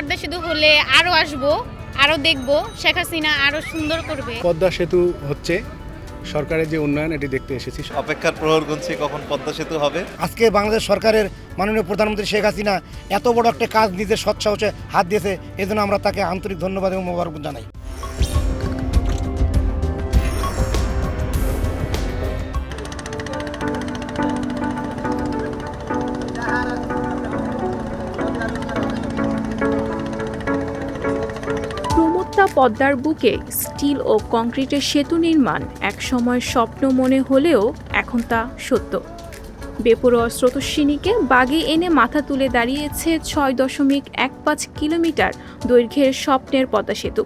পদ্মা সেতু হলে আরও আসব আরও দেখব শেখ হাসিনা আরও সুন্দর করবে। পদ্মা সেতু হচ্ছে সরকারের যে উন্নয়ন এটি দেখতে এসেছি। অপেক্ষার প্রহর গুনছি কখন পদ্মা সেতু হবে। আজকে বাংলাদেশ সরকারের মাননীয় প্রধানমন্ত্রী শেখ হাসিনা এত বড় একটা কাজ নিজের সৎসাহসে হাত দিয়েছে এজন্য আমরা তাকে আন্তরিক ধন্যবাদ এবং মোবারক জানাই। প্রমত্তা পদ্মার বুকে স্টিল ও কংক্রিটের সেতু নির্মাণ একসময় স্বপ্ন মনে হলেও এখন তা সত্য। বেপরোয়া স্রোতস্বিনীকে বাগে এনে মাথা তুলে দাঁড়িয়েছে ছয় দশমিক এক পাঁচ কিলোমিটার দৈর্ঘ্যের স্বপ্নের পদ্মা সেতু।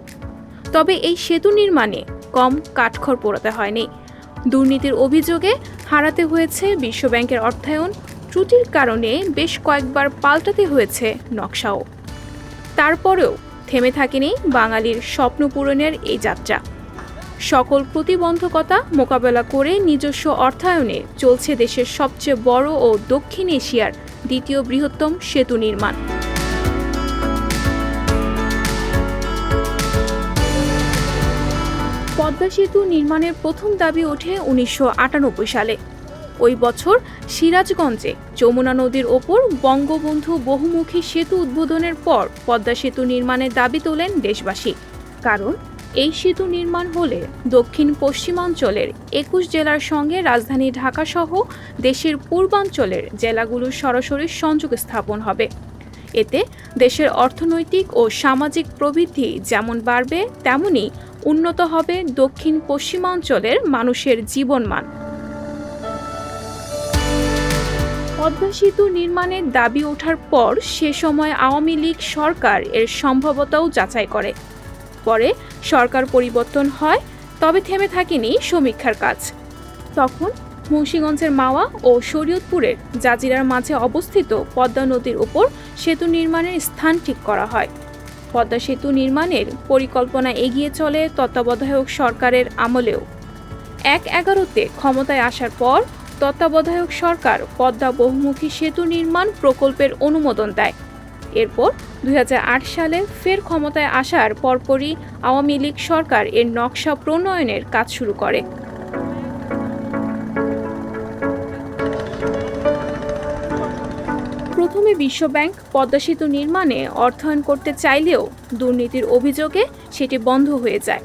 তবে এই সেতু নির্মাণে কম কাঠখড় পোড়াতে হয়নি। দুর্নীতির অভিযোগে হারাতে হয়েছে বিশ্বব্যাংকের অর্থায়ন, ত্রুটির কারণে বেশ কয়েকবার পাল্টাতে হয়েছে নকশাও। তারপরেও থেমে থাকেনি বাঙালির স্বপ্ন পূরণের এই যাত্রা। সকল প্রতিবন্ধকতা মোকাবেলা করে নিজস্ব অর্থায়নে চলছে দেশের সবচেয়ে বড় ও দক্ষিণ এশিয়ার দ্বিতীয় বৃহত্তম সেতু নির্মাণ। পদ্মা সেতু নির্মাণের প্রথম দাবি ওঠে উনিশশো আটানব্বই সালে। ওই বছর সিরাজগঞ্জে যমুনা নদীর ওপর বঙ্গবন্ধু বহুমুখী সেতু উদ্বোধনের পর পদ্মা সেতু নির্মাণের দাবি তোলেন দেশবাসী। কারণ এই সেতু নির্মাণ হলে দক্ষিণ পশ্চিমাঞ্চলের একুশ জেলার সঙ্গে রাজধানী ঢাকাসহ দেশের পূর্বাঞ্চলের জেলাগুলোর সরাসরি সংযোগ স্থাপন হবে। এতে দেশের অর্থনৈতিক ও সামাজিক প্রবৃদ্ধি যেমন বাড়বে, তেমনি উন্নত হবে দক্ষিণ পশ্চিমাঞ্চলের মানুষের জীবনমান। পদ্মা সেতু নির্মাণের দাবি ওঠার পর সে সময় আওয়ামী লীগ সরকার এর সম্ভবতাও যাচাই করে। পরে সরকার পরিবর্তন হয়, তবে থেমে থাকেনি সমীক্ষার কাজ। তখন মুন্সীগঞ্জের মাওয়া ও শরীয়তপুরের জাজিরার মাঝে অবস্থিত পদ্মা নদীর উপর সেতু নির্মাণের স্থান ঠিক করা হয়। পদ্মা সেতু নির্মাণের পরিকল্পনা এগিয়ে চলে তত্ত্বাবধায়ক সরকারের আমলেও। এক এগারোতে ক্ষমতায় আসার পর তত্ত্বাবধায়ক সরকার পদ্মা বহুমুখী সেতু নির্মাণ প্রকল্পের অনুমোদন দেয়। এরপর দু হাজার আট সালে ফের ক্ষমতায় আসার পরপরই আওয়ামী লীগ সরকার এর নকশা প্রণয়নের কাজ শুরু করে। প্রথমে বিশ্বব্যাংক পদ্মা সেতু নির্মাণে অর্থায়ন করতে চাইলেও দুর্নীতির অভিযোগে সেটি বন্ধ হয়ে যায়।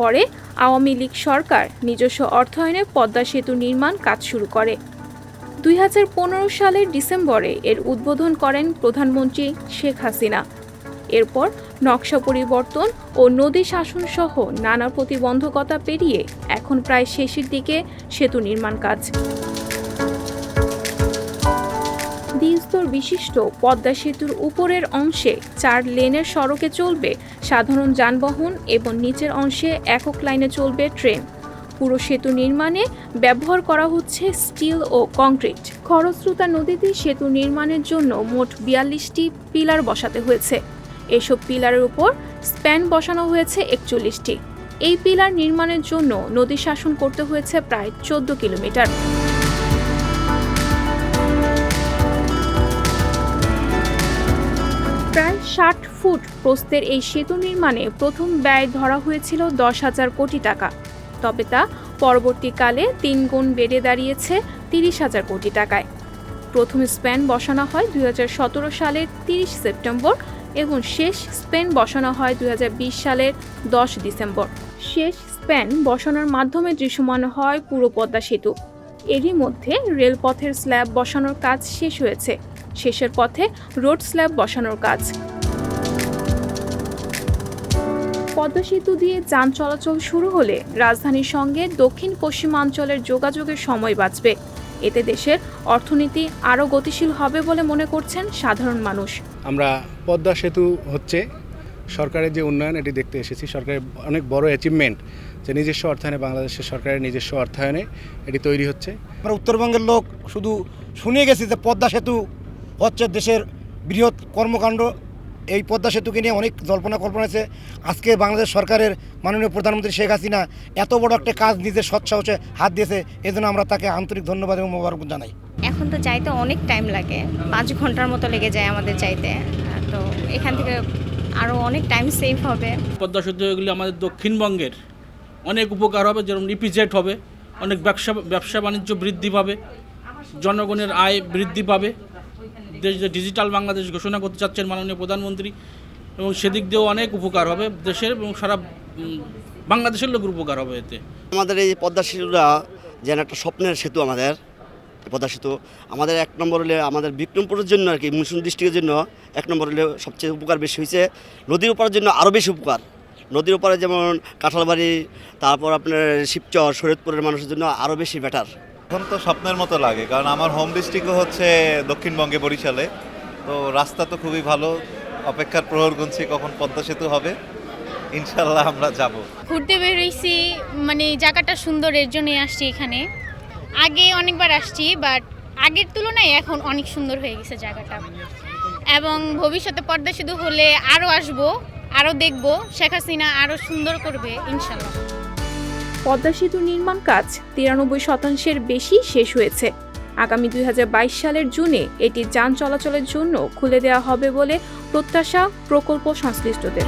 পরে আওয়ামী লীগ সরকার নিজস্ব অর্থায়নে পদ্মা সেতু নির্মাণ কাজ শুরু করে। দুই হাজার পনেরো সালের ডিসেম্বরে এর উদ্বোধন করেন প্রধানমন্ত্রী শেখ হাসিনা। এরপর নকশা পরিবর্তন ও নদী শাসন সহ নানা প্রতিবন্ধকতা পেরিয়ে এখন প্রায় শেষের দিকে সেতু নির্মাণ কাজ। দ্বিস্তর বিশিষ্ট পদ্মা সেতুর উপরের অংশে চার লেনের সড়কে চলবে সাধারণ যানবাহন এবং নিচের অংশে একক লাইনে চলবে ট্রেন। পুরো সেতু নির্মাণে ব্যবহার করা হচ্ছে স্টিল ও কংক্রিট। খরস্রোতা নদীতে সেতু নির্মাণের জন্য মোট বিয়াল্লিশটি পিলার বসাতে হয়েছে। এসব পিলারের উপর স্প্যান বসানো হয়েছে একচল্লিশটি। এই পিলার নির্মাণের জন্য নদী শাসন করতে হয়েছে প্রায় চোদ্দ কিলোমিটার। ষাট ফুট প্রস্তের এই সেতু নির্মাণে প্রথম ব্যয় ধরা হয়েছিল দশ হাজার কোটি টাকা। তবে তা পরবর্তীকালে তিন গুণ বেড়ে দাঁড়িয়েছে তিরিশ হাজার কোটি টাকায়। প্রথম স্প্যান বসানো হয় দুই হাজার সতেরো সালের তিরিশ সেপ্টেম্বর এবং শেষ স্প্যান বসানো হয় দুই হাজার বিশ সালের দশ ডিসেম্বর। শেষ স্প্যান বসানোর মাধ্যমে দৃশ্যমান হয় পুরো পদ্মা সেতু। এরই মধ্যে রেলপথের স্ল্যাব বসানোর কাজ শেষ হয়েছে। শেষের পথে রোড স্ল্যাব বসানোর কাজ। পদ্মা সেতু দিয়ে যান চলাচল শুরু হলে রাজধানীর সঙ্গে দক্ষিণ পশ্চিমাঞ্চলের যোগাযোগের সময় বাঁচবে। এতে দেশের অর্থনীতি আরও গতিশীল হবে বলে মনে করছেন সাধারণ মানুষ। আমরা পদ্মা সেতু হচ্ছে সরকারের যে উন্নয়ন এটি দেখতে এসেছি। সরকারের অনেক বড় অ্যাচিভমেন্ট যে নিজস্ব অর্থায়নে বাংলাদেশের সরকারের নিজস্ব অর্থায়নে এটি তৈরি হচ্ছে। আমরা উত্তরবঙ্গের লোক শুধু শুনে গেছি যে পদ্মা সেতু হচ্ছে দেশের বৃহৎ কর্মকাণ্ড। এই পদ্মা সেতুকে নিয়ে অনেক জল্পনা কল্পনা আছে। আজকে বাংলাদেশ সরকারের মাননীয় প্রধানমন্ত্রী শেখ হাসিনা এত বড় একটা কাজ নিজের সৎসাহসে হাত দিয়েছে এজন্য আমরা তাকে আন্তরিক ধন্যবাদ এবং মোবারক জানাই। এখন তো যাইতে অনেক টাইম লাগে পাঁচ ঘণ্টার মতো লেগে যায় আমাদের যাইতে। তো এখান থেকে আরও অনেক টাইম সেভ হবে। পদ্মা সেতু এগুলি আমাদের দক্ষিণবঙ্গের অনেক উপকার হবে যেরকম রিপিজেট হবে অনেক ব্যবসা ব্যবসা বাণিজ্য বৃদ্ধি পাবে জনগণের আয় বৃদ্ধি পাবে। দেশ যে ডিজিটাল বাংলাদেশ ঘোষণা করতে চাচ্ছেন মাননীয় প্রধানমন্ত্রী, এবং সেদিক দিয়েও অনেক উপকার হবে দেশের এবং সারা বাংলাদেশের লোকের উপকার হবে এতে। আমাদের এই পদ্মা সেতুটা যেন একটা স্বপ্নের সেতু আমাদের, পদ্মা সেতু। আমাদের এক নম্বর হলে আমাদের বিক্রমপুরের জন্য আর কি মুসলিম ডিস্ট্রিক্টের জন্য এক নম্বর হলে সবচেয়ে উপকার বেশি হয়েছে। নদীর উপরের জন্য আরও বেশি উপকার। নদীর উপরে যেমন কাঁঠালবাড়ি, তারপর আপনার শিবচর শরীয়তপুরের মানুষের জন্য আরও বেশি বেটার এখন তো স্বপ্নের মতো লাগে, কারণ আমার হোম ডিস্ট্রিক্টও হচ্ছে দক্ষিণবঙ্গে বরিশালে। তো রাস্তা তো খুবই ভালো, অপেক্ষার প্রহর গুনছি কখন পদ্মা সেতু হবে ইনশাল্লাহ আমরা যাব। ঘুরতে বেরোইছি মানে জায়গাটা সুন্দর, এর জন্যই আসছি এখানে। আগে অনেকবার আসছি বাট আগের তুলনায় এখন অনেক সুন্দর হয়ে গেছে জায়গাটা। এবং ভবিষ্যতে পদ্মা সেতু হলে আরও আসব আরও দেখব, শেখ হাসিনা আরও সুন্দর করবে ইনশাল্লাহ পদ্মা সেতু নির্মাণ কাজ তিরানব্বই শতাংশের বেশি শেষ হয়েছে। আগামী দুই হাজার বাইশ সালের জুনে এটি যান চলাচলের জন্য খুলে দেওয়া হবে বলে প্রত্যাশা প্রকল্প সংশ্লিষ্টদের।